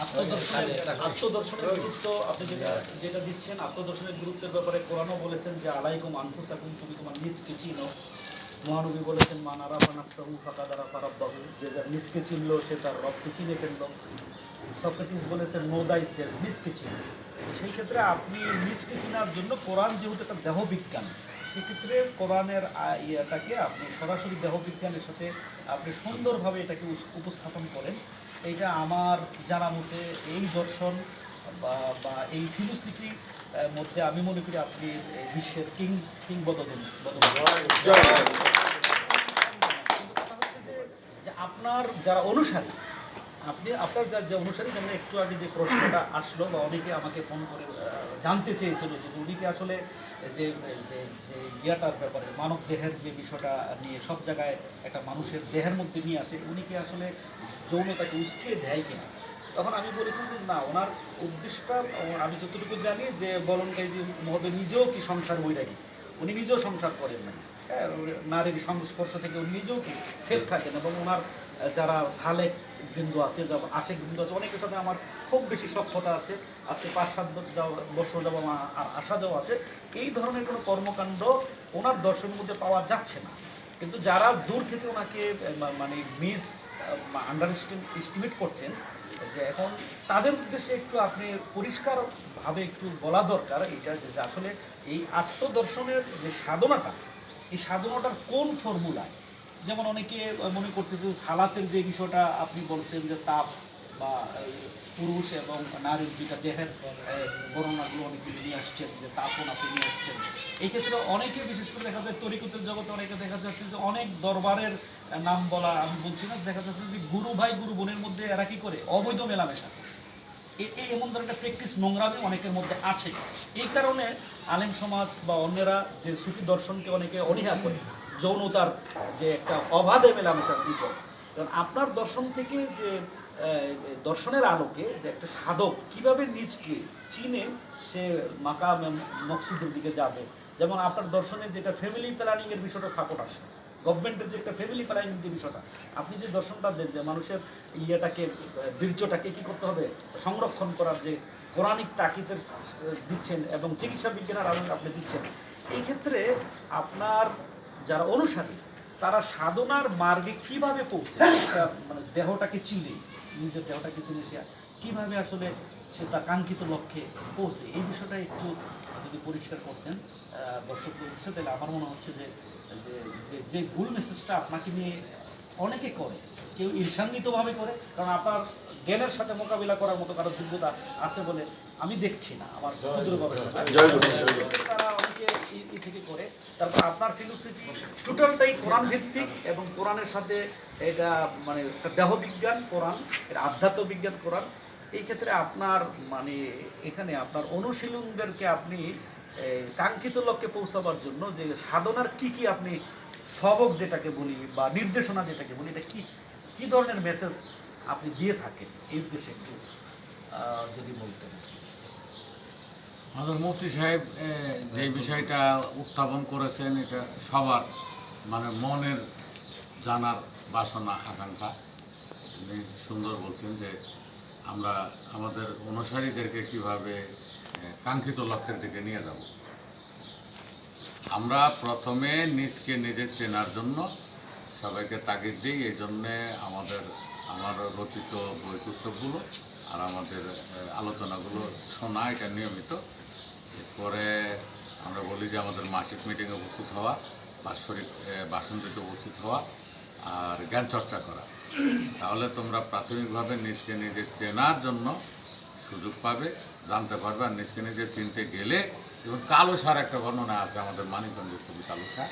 আত্মদর্শনের গুরুত্ব আপনি যেটা যেটা দিচ্ছেন, আত্মদর্শনের গুরুত্বের ব্যাপারে কোরআনও বলেছেন যে, আলাইকুম তুমি তোমার নিজকে চিনো। মহানবী বলেছেন মান আরাফা নাফসাহু ফাকাদ আরাফা রাব্বাহু যে যার নিজকে চিনলো, সে তার রবকে চিনে সক্রেটিস বলেছেন নো দাই সেলফ নিজকে চিনো। সেই ক্ষেত্রে আপনি নিজকে চেনার জন্য কোরআন যেহেতু একটা দেহ বিজ্ঞান সেক্ষেত্রে কোরআনের ইয়েটাকে আপনি সরাসরি দেহ বিজ্ঞানের সাথে আপনি সুন্দরভাবে এটাকে উপস্থাপন করেন। এইটা আমার জানা মতে এই দর্শন বা এই ফিলোসফি মধ্যে আমি মনে করি আপনি বিশ্বের কিং কিং বদল কিন্তু কথা হচ্ছে যে- যে আপনার যারা অনুসারী আপনি আপনার যা যে অনুসারী যেমন একটু আগে যে প্রশ্নটা আসলো বা অনেকে আমাকে ফোন করে জানতে চেয়েছিল যে উনিকে আসলে যে যে ইয়াটার ব্যাপারে মানব দেহের যে বিষয়টা নিয়ে সব জায়গায় একটা মানুষের দেহের মধ্যে নিয়ে আসে উনি কি আসলে যৌনতাকে উস্কিয়ে দেয় কিনা? তখন আমি বলেছি যে না ওনার উদ্দেশ্যটা আমি যতটুকু জানি যে বলনকাই যে মহোদয় নিজেও কি সংসার বৈরাগী উনি নিজেও সংসার করেন না হ্যাঁ, নারীর সংস্পর্শ থেকে উনি নিজেও কি সেফ থাকেন? এবং ওনার যারা সালেক বিন্দু আছে, যা আশেক বৃন্দ আছে, অনেকের সাথে আমার খুব বেশি সক্ষতা আছে। আজকে পাঁচ সাত বছর যাব, আমার আশা দেওয়া আছে। এই ধরনের কোনো কর্মকাণ্ড ওনার দর্শনের মধ্যে পাওয়া যাচ্ছে না। কিন্তু যারা দূর থেকে ওনাকে মানে মিস আন্ডার এস্টিমেট করছেন, যে এখন তাদের উদ্দেশ্যে একটু আপনি পরিষ্কারভাবে একটু বলা দরকার এটা যে আসলে এই আত্মদর্শনের যে সাধনাটা, এই সাধনাটার কোন ফর্মুলায় যেমন অনেকে মনে করতেছে সালাতের যে বিষয়টা আপনি বলছেন যে তাপ বা পুরুষ এবং নারীর দুইটা দেহের আহ, বর্ণনাগুলো অনেকে নিয়ে আসছেন যে তাপন আপনি নিয়ে আসছেন। এই ক্ষেত্রে অনেকে বিশেষ করে দেখা যায় তরিকুতের জগতে অনেকে দেখা যাচ্ছে যে অনেক দরবারের নাম বলা আমি বলছি না দেখা যাচ্ছে যে গুরু ভাই গুরু বোনের মধ্যে এরা কি করে? অবৈধ মেলামেশা এই এমন ধরনের প্র্যাকটিস নোংরামি অনেকের মধ্যে আছে। এই কারণে আলেম সমাজ বা অন্যরা যে সুফি দর্শনকে অনেকে অনীহা করে। যৌনতার যে একটা অবাধে মেলামেশার বিপদ। কারণ আপনার দর্শন থেকে যে দর্শনের আলোকে যে একটা সাধক কীভাবে নিজকে চিনে সে মাকাম মকসুদের দিকে যাবে? যেমন আপনার দর্শনে যেটা ফ্যামিলি প্ল্যানিংয়ের বিষয়টা সাপোর্ট আসে। গভর্নমেন্টের যে একটা ফ্যামিলি প্ল্যানিং যে বিষয়টা আপনি যে দর্শনটা দেন যে মানুষের ইয়েটাকে বীর্যটাকে কী করতে হবে? সংরক্ষণ করার যে পৌরাণিক তাকিদের আহ, দিচ্ছেন এবং চিকিৎসা বিজ্ঞানের আলোকে আপনি দিচ্ছেন। এই ক্ষেত্রে আপনার যারা অনুসারী তারা সাধনার মার্গে কীভাবে পৌঁছে? মানে দেহটাকে চিনে নিজের দেহটাকে চিনে সে কীভাবে আসলে সে তার কাঙ্ক্ষিত লক্ষ্যে পৌঁছে? এই বিষয়টা একটু যদি পরিষ্কার করতেন আহ, দর্শকদের উদ্দেশ্যে তাহলে আমার মনে হচ্ছে যে যে যে- ভুল মেসেজটা আপনাকে নিয়ে অনেকে করে কেউ ঈর্ষান্বিতভাবে করে কারণ আপনার জ্ঞানের সাথে মোকাবিলা করার মতো কারও যোগ্যতা আছে বলে আমি দেখছি না আমার ক্ষুদ্র। অনেকে ই- থেকে করে, তারপর আপনার ফিলোসফি টোটালটাই কোরআন ভিত্তিক এবং কোরআনের সাথে এটা মানে একটা দেহ বিজ্ঞান, কোরআন, এটা আধ্যাত্ম বিজ্ঞান, কোরআন। এই ক্ষেত্রে আপনার মানে এখানে আপনার অনুশীলনদেরকে আপনি কাঙ্ক্ষিত লক্ষ্যে পৌঁছাবার জন্য যে সাধনার কি কি আপনি সবক যেটাকে বলি বা নির্দেশনা যেটাকে বলি, এটা কি কি ধরনের মেসেজ আপনি দিয়ে থাকেন? এই উদ্দেশ্যে একটু যদি বলতেন। আমাদের মুফতি সাহেব যে বিষয়টা উত্থাপন করেছেন, এটা সবার মানে মনের জানার বাসনা, আকাঙ্ক্ষা। উনি সুন্দর বলছেন যে আমরা আমাদের অনুসারীদেরকে কীভাবে কাঙ্ক্ষিত লক্ষ্যের দিকে নিয়ে যাব। আমরা প্রথমে নিজকে নিজের চেনার জন্য সবাইকে তাগিদ দিই, এই জন্যে আমাদের, আমার রচিত বই পুস্তকগুলো আর আমাদের আলোচনাগুলো শোনা, এটা নিয়মিত। এরপরে আমরা বলি যে আমাদের মাসিক মিটিংয়ে উপস্থিত হওয়া বাৎসরিক বাসন্তীতে উপস্থিত হওয়া আর জ্ঞান চর্চা করা। তাহলে তোমরা প্রাথমিকভাবে নিজকে নিজে চেনার জন্য সুযোগ পাবে জানতে পারবে আর নিজকে নিজে চিনতে গেলে এবং কালো সার একটা বর্ণনা আছে আমাদের মানিকগঞ্জের কবি কালো সার।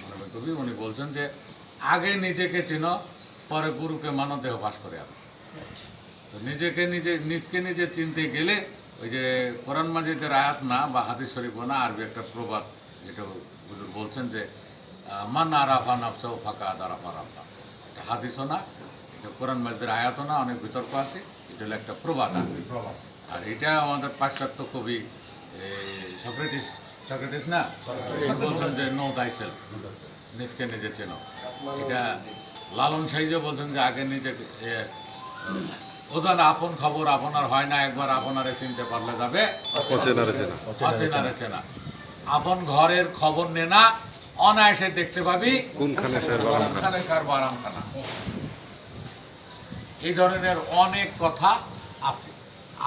মানবিক কবি উনি বলছেন যে আগে নিজেকে চেনো পরে গুরুকে মানো দেহ বাস করে আনো। তো নিজেকে নিজে নিজকে নিজে চিনতে গেলে ওই যে কোরআন মাজিদের আয়াত না বা হাদিস শরীফ না আরবি একটা প্রবাদ যেটা হুজুর বলছেন যে মান আরাফা নাফসা ও ফাঁকা আদারাফা রাফা এটা হাদিসও না এটা কোরআন মাজিদের আয়াতও না অনেক বিতর্ক আছে এটা হলো একটা প্রবাদ আরবি প্রবাদ। আর এটা আমাদের পাশ্চাত্য কবি সক্রেটিস সক্রেটিস না? বলছেন যে নো দাই সেলফ নিজকে নিজে চেনো। এটা লালন সাইজে বলছেন যে আগে নিজে ওজন আপন খবর আপনার হয় না একবার আপনারে চিনতে পারলে যাবে। অচেনারে চেনা আপন ঘরের খবর নে না অনায়াসে দেখতে পাবি। এই ধরনের অনেক কথা আছে।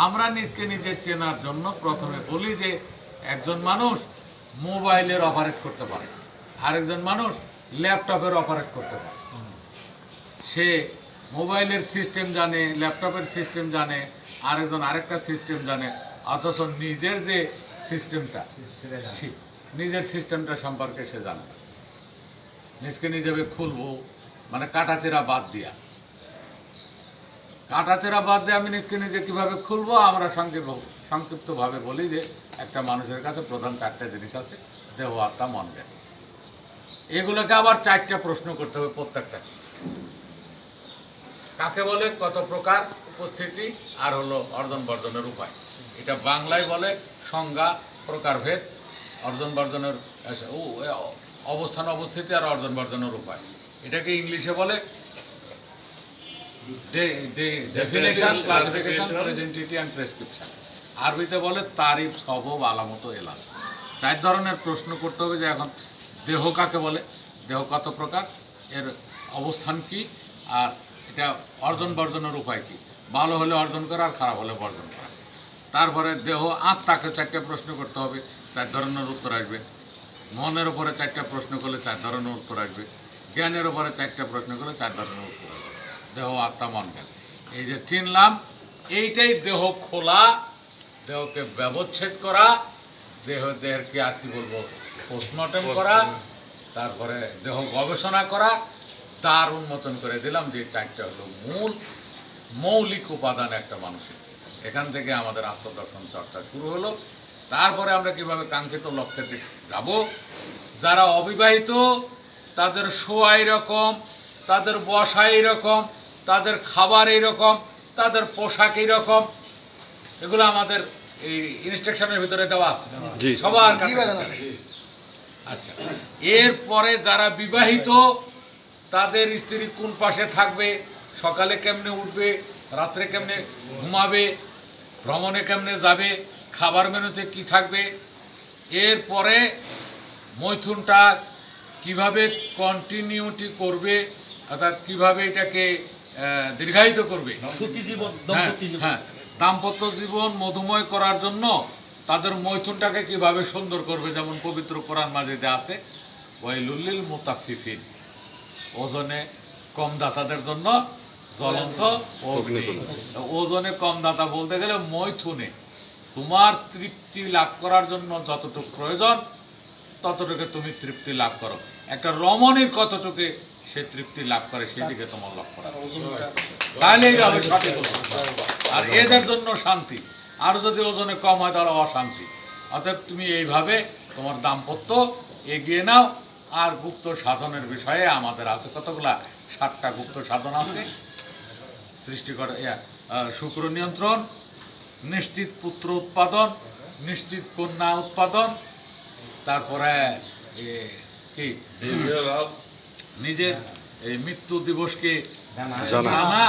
আমরা নিজকে নিজে চেনার জন্য প্রথমে বলি যে একজন মানুষ মোবাইলের অপারেট করতে পারে আরেকজন মানুষ ল্যাপটপের অপারেট করতে পারে সে মোবাইলের সিস্টেম জানে, ল্যাপটপের সিস্টেম জানে, আরেকজন আরেকটা সিস্টেম জানে, অথচ নিজের যে সিস্টেমটা নিজের সিস্টেমটা সম্পর্কে সে জানে। নিজকে নিজেকে খুলবো মানে কাটাচেরা বাদ দিয়া। কাটাচেরা বাদ দিয়ে আমি নিজকে নিজে কীভাবে খুলবো, আমরা সংক্ষিপ্ত, সংক্ষিপ্তভাবে বলি যে, একটা মানুষের কাছে প্রধান চারটা জিনিস আছে, দেহ, আত্মা, মন, জ্ঞান। এগুলোকে আবার চারটা প্রশ্ন করতে হবে প্রত্যেকটা কাকে বলে কত প্রকার উপস্থিতি আর হলো অর্জন বর্জনের উপায়। এটা বাংলায় বলে সংজ্ঞা প্রকারভেদ অর্জন বর্জনের অবস্থান অবস্থিতি আর অর্জন বর্জনের উপায়। এটাকে ইংলিশে বলে ডেফিনেশন ক্লাসিফিকেশন প্রেজেন্টিটি অ্যান্ড প্রেসক্রিপশন। আরবিতে বলে তারিফ সবব আলামত এলাম চার ধরনের প্রশ্ন করতে হবে যে এখন দেহ কাকে বলে? দেহ কত প্রকার? এর অবস্থান কি? আর এটা অর্জন বর্জনের উপায় কি? ভালো হলে অর্জন করা আর খারাপ হলে বর্জন করা। তারপরে দেহ আত্মাকে চারটে প্রশ্ন করতে হবে চার ধরনের উত্তর আসবে। মনের উপরে চারটা প্রশ্ন করলে চার ধরনের উত্তর আসবে। জ্ঞানের উপরে চারটা প্রশ্ন করলে চার ধরনের উত্তর আসবে। দেহ আত্মা মন জ্ঞান। এই যে চিনলাম এইটাই দেহ খোলা দেহকে ব্যবচ্ছেদ করা দেহ দেহের দেহকে আর কি বলব পোস্টমর্টম করা তারপরে দেহ গবেষণা করা তার উন্মোচন করে দিলাম যে চারটা হলো মূল মৌলিক উপাদান একটা মানুষের। এখান থেকে আমাদের আত্মদর্শন চর্চা শুরু হলো। তারপরে আমরা কীভাবে কাঙ্ক্ষিত লক্ষ্যে দিকে যাব? যারা অবিবাহিত তাদের শোয়া রকম তাদের বসা রকম তাদের খাবার রকম তাদের পোশাক রকম এগুলো আমাদের এই ইনস্ট্রাকশনের ভিতরে দেওয়া আছে। সবার কাছে আচ্ছা। এরপরে যারা বিবাহিত তাদের স্ত্রী কোন পাশে থাকবে সকালে কেমনে উঠবে রাত্রে কেমনে ঘুমাবে ভ্রমণে কেমনে যাবে খাবার মেনুতে কি থাকবে এরপরে মৈথুনটা কীভাবে কন্টিনিউটি করবে অর্থাৎ কীভাবে এটাকে দীর্ঘায়িত করবে। হ্যাঁ, জীবন। হ্যাঁ দাম্পত্য জীবন মধুময় করার জন্য তাদের মৈথুনটাকে কীভাবে সুন্দর করবে যেমন পবিত্র কোরআন মাজিদে আছে ওয়াইলুল্লিল মুতাফিফিন। ওজনে কম দাতাদের জন্য জ্বলন্ত অগ্নি। ওজনে কম দাতা বলতে গেলে মৈথুনে। তোমার তৃপ্তি লাভ করার জন্য যতটুকু প্রয়োজন ততটুকু তুমি তৃপ্তি লাভ করো। একটা রমণীর কতটুকু সে তৃপ্তি লাভ করে সেদিকে তোমার লক্ষ্য রাখো। তাহলে এটা হবে সঠিক আর এদের জন্য শান্তি। আর যদি ওজনে কম হয় তাহলে অশান্তি। অতএব তুমি এইভাবে তোমার দাম্পত্য এগিয়ে নাও। আর গুপ্ত সাধনের বিষয়ে আমাদের আছে কতগুলা? সাতটা গুপ্ত সাধন আছে। সৃষ্টিকর ইয়া, শুক্র নিয়ন্ত্রণ নিশ্চিত পুত্র উৎপাদন নিশ্চিত কন্যা উৎপাদন তারপরে কি? নিজের এই মৃত্যু দিবসকে জানা। জানা।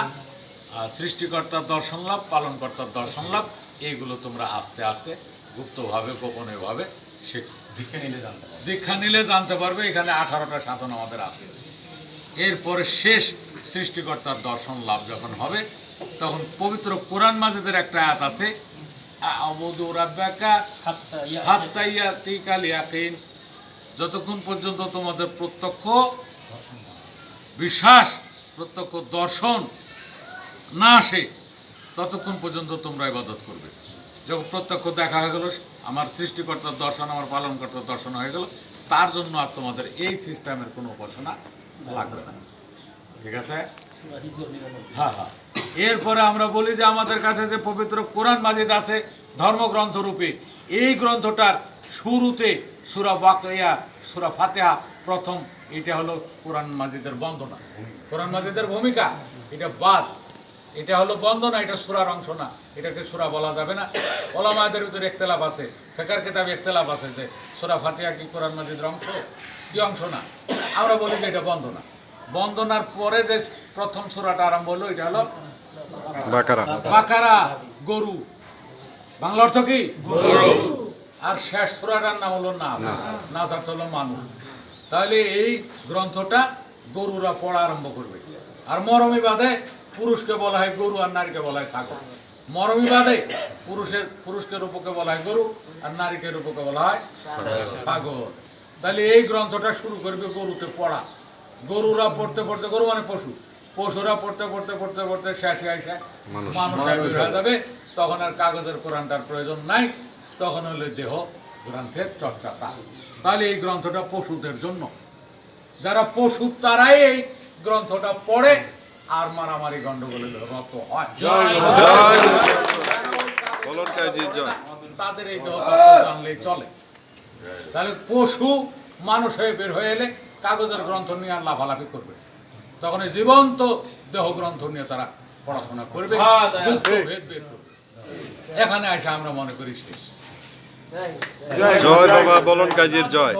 আর সৃষ্টিকর্তার দর্শন লাভ পালনকর্তার দর্শন লাভ এইগুলো তোমরা আস্তে আস্তে গুপ্তভাবে গোপনীয়ভাবে শেখ। দীক্ষা নিলে জানতে পারবে। এখানে আঠারোটা সাধন আমাদের আছে। এরপরে শেষ সৃষ্টিকর্তার দর্শন লাভ যখন হবে, তখন পবিত্র কোরআন মাজিদের একটা আয়াত আছে যতক্ষণ পর্যন্ত তোমাদের প্রত্যক্ষ বিশ্বাস, প্রত্যক্ষ দর্শন না আসে, ততক্ষণ পর্যন্ত তোমরা ইবাদত করবে। যখন প্রত্যক্ষ দেখা হয়ে গেল আমার সৃষ্টিকর্তার দর্শন, আমার পালনকর্তার দর্শন হয়ে গেল। তার জন্য আর তোমাদের এই সিস্টেমের কোনো উপাসনা লাগবে না। ঠিক আছে? সূরা হিজর 99 হ্যাঁ হ্যাঁ। এরপরে আমরা বলি যে আমাদের কাছে যে পবিত্র কোরআন মাজিদ আছে, ধর্মগ্রন্থ রূপে, এই গ্রন্থটার শুরুতে সুরা বাকিয়া, সুরা ফাতেহা প্রথম, এটা হলো কোরআন মাজিদের বন্দনা। কোরআন মাজিদের ভূমিকা, এটা বাদ। এটা হলো বন্দনা এটা সুরার অংশ না। এটাকে সুরা বলা যাবে না। ওলামাদের ভিতরে একতলাপ আছে ফেকার কেতাবে একতলাপ আছে যে সুরা ফাতিহা কি কোরআন মাজিদের অংশ? কি অংশ না? আমরা বলি যে এটা বন্দনা বন্দনার পরে যে প্রথম সুরাটা আরম্ভ হলো এটা হলো বাকারা। বাকারা গরু। বাংলা অর্থ কি? আর শেষ সুরাটার নাম হলো না না অর্থ হলো মানুষ। তাহলে এই গ্রন্থটা গরুরা পড়া আরম্ভ করবে। আর মরমী বাদে পুরুষকে বলা হয় গরু আর নারীকে বলা হয় ছাগল। মরমী বাদে পুরুষের পুরুষকে রূপকে বলা হয় গরু আর নারীকে রূপকে বলা হয় ছাগল। তাহলে এই গ্রন্থটা শুরু করবে গরুতে পড়া। গরুরা পড়তে পড়তে গরু মানে পশু। পশুরা পড়তে পড়তে পড়তে পড়তে শেষে আসে মানুষ। মানুষ হয়ে যাবে। তখন আর কাগজের কোরআনটার প্রয়োজন নাই। তখন হলে দেহ গ্রন্থের চর্চাটা। তাহলে এই গ্রন্থটা পশুদের জন্য। যারা পশু তারাই এই গ্রন্থটা পড়ে আর মারামারি গন্ডগোলে রত হয়। তাদের এই জানলেই চলে। তাহলে পশু মানুষ হয়ে বের হয়ে এলে কাগজের গ্রন্থ নিয়ে আর লাফালাফি করবে। তখন এই জীবন্ত দেহ গ্রন্থ নিয়ে তারা পড়াশোনা করবে। করবে। এখানে এসে আমরা মনে করি শেষ। জয় বাবা বলুন কাজীর জয়।